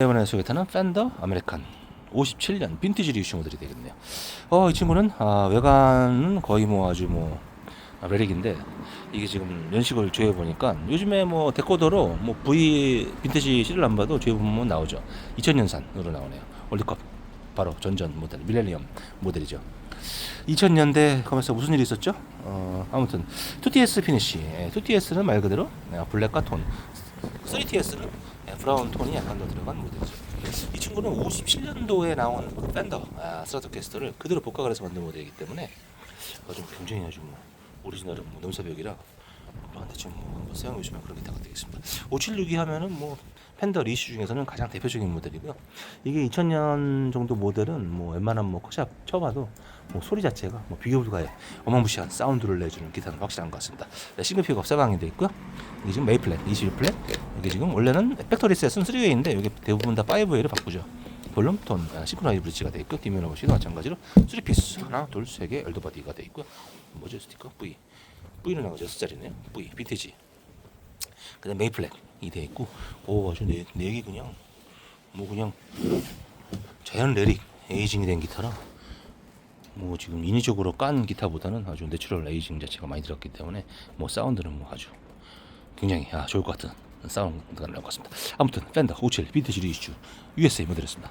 이번에 소개하는 팬더 아메리칸 57년 빈티지 리슈 모델이 되겠네요. 어, 이 친구는 아, 외관은 거의 뭐 아주 뭐 아, 레릭인데 이게 지금 연식을 조회 보니까 요즘에 뭐 데코더로 뭐 V 빈티지 시를 안 봐도 조회 보면 나오죠. 2000년산으로 나오네요. 월드컵 바로 전전 모델 밀레니엄 모델이죠. 2000년대 가면서 무슨 일이 있었죠? 어, 아무튼 2TS 피니시. 예, 2TS는 말 그대로 예, 블랙과 톤. 3TS는 예, 브라운 톤이 약간 더 들어간 모델이죠. 이 친구는 57년도에 나온 팬더 아, 스트라토캐스터를 그대로 복각을 해서 만든 모델이기 때문에 어, 좀 굉장히 아주 뭐 오리지널은 뭐 넘사벽이라 뭐 한테 뭐 한번 사용해 보시면 그런 기타가 되겠습니다. 576이 하면은 뭐 팬더 리슈 중에서는 가장 대표적인 모델이고요. 이게 2000년 정도 모델은 뭐 웬만한 뭐 컷샵 쳐봐도 뭐 소리 자체가 뭐 비교 불가의 어마무시한 사운드를 내주는 기타는 확실한 것 같습니다. 네, 싱글 픽업 사방이 되어 있고요. 이게 지금 메이 플랫, 21 플랫. 이게 지금 원래는 팩토리 셋은 3웨이인데 이게 대부분 다 5웨이로 바꾸죠. 볼륨 톤 아, 시크라이즈 브릿지가 되어 있고 뒷면 오버시도 마찬가지로 3피스 하나 둘 세 개 엘더 바디가 되어 있고요. 뭐죠 스티커 V V는 나가죠 6자리네요. V 빈티지. 그다음 메이 플랫이 되어 있고 오 아주 네, 네개 그냥 뭐 그냥 자연 레릭 에이징이 된 기타라 뭐 지금 인위적으로 깐 기타보다는 아주 내추럴 에이징 자체가 많이 들었기 때문에 뭐 사운드는 뭐 아주 굉장히 아, 좋을 것 같은 사운드가 나올 것 같습니다. 아무튼 팬더 57 빈티지 리슈 USA 모델이었습니다.